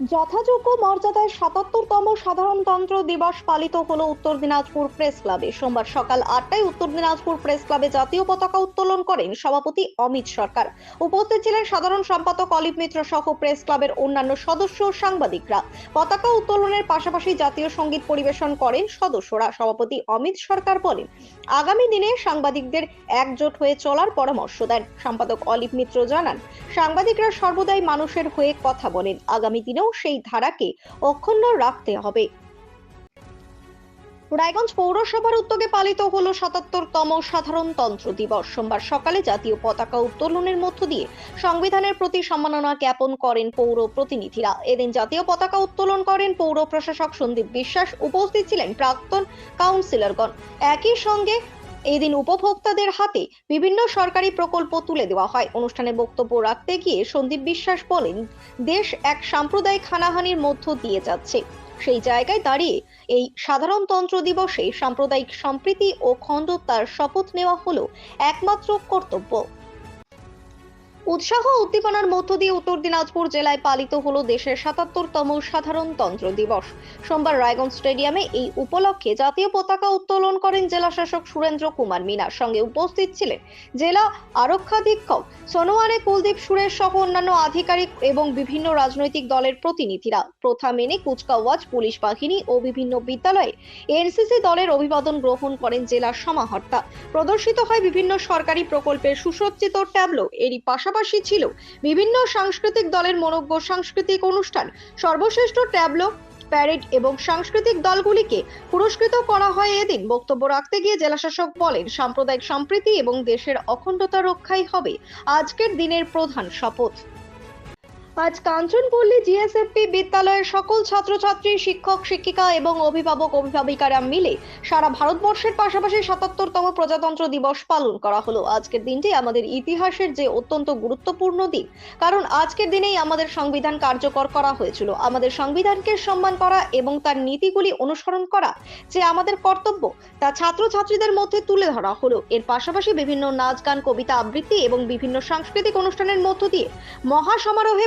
যথাযোগ্য মর্যাদায় সাতাত্তরতম সাধারণতন্ত্র দিবস পালিত হলো উত্তর দিনাজপুর প্রেস ক্লাবে। সোমবার সকাল আটটায় উত্তর দিনাজপুর প্রেস ক্লাবে জাতীয় পতাকা উত্তোলন করেন সভাপতি অমিত সরকার। উপস্থিত ছিলেন সাধারণ সম্পাদক অলিভ মিত্র সহ প্রেস ক্লাবের অন্যান্য সদস্য ও সাংবাদিকরা। পতাকা উত্তোলনের পাশাপাশি জাতীয় সংগীত পরিবেশন করেন সদস্যরা। সভাপতি অমিত সরকার বলেন, আগামী দিনে সাংবাদিকদের একজোট হয়ে চলার পরামর্শ দেন। সম্পাদক অলিভ মিত্র জানান, সাংবাদিকরা সর্বদাই মানুষের হয়ে কথা বলেন। আগামী দিনেও সেই ধারাকে অক্ষুণ্ণ রাখতে হবে। রায়গঞ্জ পৌরসভার উদ্যোগে পালিত হলো সাতাত্তরতম সাধারণতন্ত্র দিবস। সোমবার সকালে জাতীয় পতাকা উত্তোলনের মধ্য দিয়ে সংবিধানের প্রতি সম্মাননা জ্ঞাপন করেন পৌর প্রতিনিধিরা। এদিন জাতীয় পতাকা উত্তোলন করেন পৌর প্রশাসক সন্দীপ বিশ্বাস। উপস্থিত ছিলেন প্রাক্তন কাউন্সিলরগণ। একই সঙ্গে এদিন উপভোক্তাদের হাতে বিভিন্ন সরকারি প্রকল্প তুলে দেওয়া হয়। অনুষ্ঠানে বক্তব্য রাখতে গিয়ে সন্দীপ বিশ্বাস বলেন, দেশ এক সাম্প্রদায়িক হানাহানির মধ্য দিয়ে যাচ্ছে। সেই জায়গায় দাঁড়িয়ে এই সাধারণতন্ত্র দিবসে সাম্প্রদায়িক সম্প্রীতি ও খণ্ডতার শপথ নেওয়া হলো একমাত্র কর্তব্য। উৎসাহ উদ্দীপনার মধ্য দিয়ে উত্তর দিনাজপুর জেলায় পালিত হলো দেশের সাতাত্তরতম সাধারণতন্ত্র দিবস। সোমবার রায়গঞ্জ স্টেডিয়ামে এই উপলক্ষে জাতীয় পতাকা উত্তোলন করেন জেলা শাসক সুরেন্দ্র কুমার মিনার সঙ্গে উপস্থিত ছিলেন জেলা আরক্ষাধীক্ষক সোনোয়ারে কুলদীপ সুরেশ সহ অন্যান্য আধিকারিক এবং বিভিন্ন রাজনৈতিক দলের প্রতিনিধিরা। প্রথা মেনে কুচকাওয়াজ, পুলিশ বাহিনী ও বিভিন্ন বিদ্যালয়ে এনসিসি দলের অভিবাদন গ্রহণ করেন জেলার সমাহর্তা। প্রদর্শিত হয় বিভিন্ন সরকারি প্রকল্পের সুসজ্জিত ট্যাবলো। এরই পাশাপাশি ছিল বিভিন্ন সাংস্কৃতিক দলের মনোজ্ঞ সাংস্কৃতিক অনুষ্ঠান। সর্বশ্রেষ্ঠ ট্যাবলো, প্যারেড এবং সাংস্কৃতিক দলগুলিকে পুরস্কৃত করা হয় এদিন। বক্তব্য রাখতে গিয়ে জেলাশাসক বলেন, সাম্প্রদায়িক সম্প্রীতি এবং দেশের অখণ্ডতা রক্ষাই হবে আজকের দিনের প্রধান শপথ। আজ কাঞ্চনপল্লী জিএসএফপি বিদ্যালয়ের সকল ছাত্রছাত্রী, শিক্ষক, শিক্ষিকা এবং অভিভাবক, অভিভাবিকারা মিলে সারা ভারতবর্ষের পাশাপাশি সাতাত্তরতম প্রজাতন্ত্র দিবস পালন করা হলো। আজকের দিনটি আমাদের ইতিহাসের যে অত্যন্ত গুরুত্বপূর্ণ দিন, কারণ আজকের দিনেই আমাদের সংবিধান কার্যকর করা হয়েছিল। আমাদের সংবিধানকে সম্মান করা এবং তার নীতিগুলি অনুসরণ করা যে আমাদের কর্তব্য, তা ছাত্রছাত্রীদের মধ্যে তুলে ধরা হলো। এর পাশাপাশি বিভিন্ন নাচ, গান, কবিতা আবৃত্তি এবং বিভিন্ন সাংস্কৃতিক অনুষ্ঠানের মধ্য দিয়ে মহা সমারোহে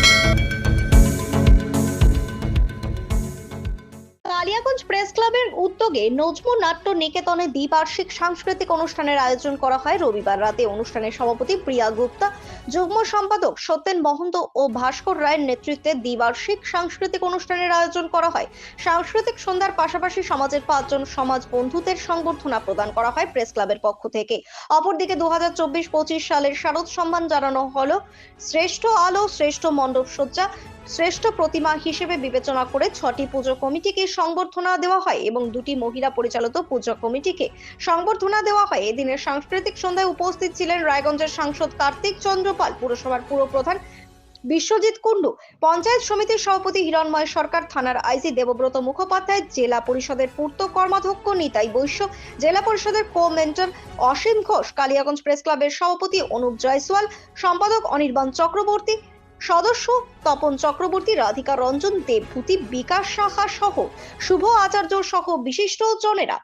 উদ্যোগে নজমু নাট্য নিকেতনে দ্বিবার্ষিক সাংস্কৃতিক অনুষ্ঠানের আয়োজন করা হয় রবিবার রাতে। অনুষ্ঠানের সভাপতি প্রিয়া গুপ্তা, যুগ্ম সম্পাদক সত্যেন মহন্ত ও ভাস্কর রায়ের নেতৃত্বে দ্বিবার্ষিক সাংস্কৃতিক অনুষ্ঠানের আয়োজন করা হয়। সাংস্কৃতিক সন্ধ্যার পাশাপাশি সমাজের পাঁচজন সমাজ বন্ধুদের সংবর্ধনা প্রদান করা হয় প্রেস ক্লাবের পক্ষ থেকে। অপরদিকে দু হাজার চব্বিশ পঁচিশ সালের শারদ সম্মান জানানো হলো শ্রেষ্ঠ আলো, শ্রেষ্ঠ মণ্ডপ সজ্জা, শ্রেষ্ঠ প্রতিমা হিসেবে বিবেচনা করে ছটি পুজো কমিটিকে সংবর্ধনা দেওয়া হয় এবং দুটি মহিলা পরিচালিত পুজো কমিটিকে সংবর্ধনা দেওয়া হয়। এদিনের সাংস্কৃতিক সন্ধ্যায় উপস্থিত ছিলেন রায়গঞ্জের সাংসদ কার্তিক চন্দ্রপাল, পুরসভার পুরপ্রধান বিশ্বজিৎ কুণ্ডু, পঞ্চায়েত সমিতির সভাপতি হিরণময় সরকার, থানার আইসি দেবব্রত মুখোপাধ্যায়, জেলা পরিষদের পূর্ত কর্মাধ্যক্ষ নিতাই বৈশ্য, জেলা পরিষদের co mentor Asim Ghosh, Kaliaganj press ক্লাবের সভাপতি অনুপ জয়সওয়াল, সম্পাদক অনির্বাণ চক্রবর্তী সদস্য তপন চক্রবর্তী রাধিকা রঞ্জন দেবভূতি বিকাশ সাহা সহ শুভ আচার্য সহ বিশিষ্ট জনেরা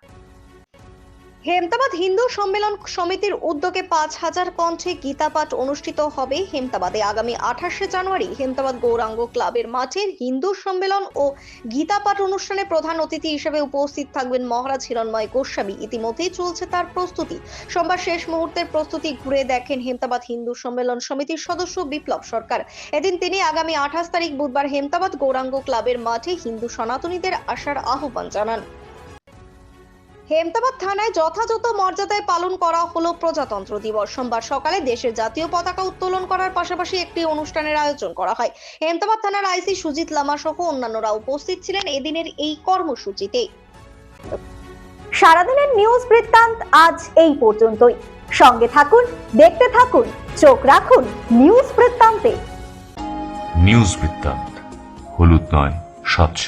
হেমতাবাদ হিন্দু সম্মেলন সমিতির উদ্যোগে পাঁচ হাজার কণ্ঠে গীতাপাঠ অনুষ্ঠিত হবে হেমতাবাদে। আগামী আঠাশে জানুয়ারি হেমতাবাদ গৌরাঙ্গ ক্লাবের মাঠে হিন্দু সম্মেলন ও গীতাপাঠ অনুষ্ঠানে প্রধান অতিথি হিসেবে উপস্থিত থাকবেন মহারাজ হিরণময় গোস্বামী। ইতিমধ্যেই চলছে তার প্রস্তুতি। সোমবার শেষ মুহূর্তের প্রস্তুতি ঘুরে দেখেন হেমতাবাদ হিন্দু সম্মেলন সমিতির সদস্য বিপ্লব সরকার। এদিন তিনি আগামী আঠাশ তারিখ বুধবার হেমতাবাদ গৌরাঙ্গ ক্লাবের মাঠে হিন্দু সনাতনীদের আসার আহ্বান জানান। হেমতাবাদ থানায় যথাযথ মর্যাদায় পালন করা হলো প্রজাতন্ত্র দিবস। সোমবার সকালে দেশের জাতীয় পতাকা উত্তোলন করার পাশাপাশি একটি অনুষ্ঠানের আয়োজন করা হয়। হেমতাবাদ থানার আইসি সুজিত লামা সহ অন্যান্যরা উপস্থিত ছিলেন এদিনের এই কর্মসূচিতে। সারাদিনের নিউজ বৃত্তান্ত আজ এই পর্যন্তই। সঙ্গে থাকুন, দেখতে থাকুন, চোখ রাখুন নিউজ বৃত্তান্তে। নিউজ বৃত্তান্ত, হলুদ নয় স্বচ্ছ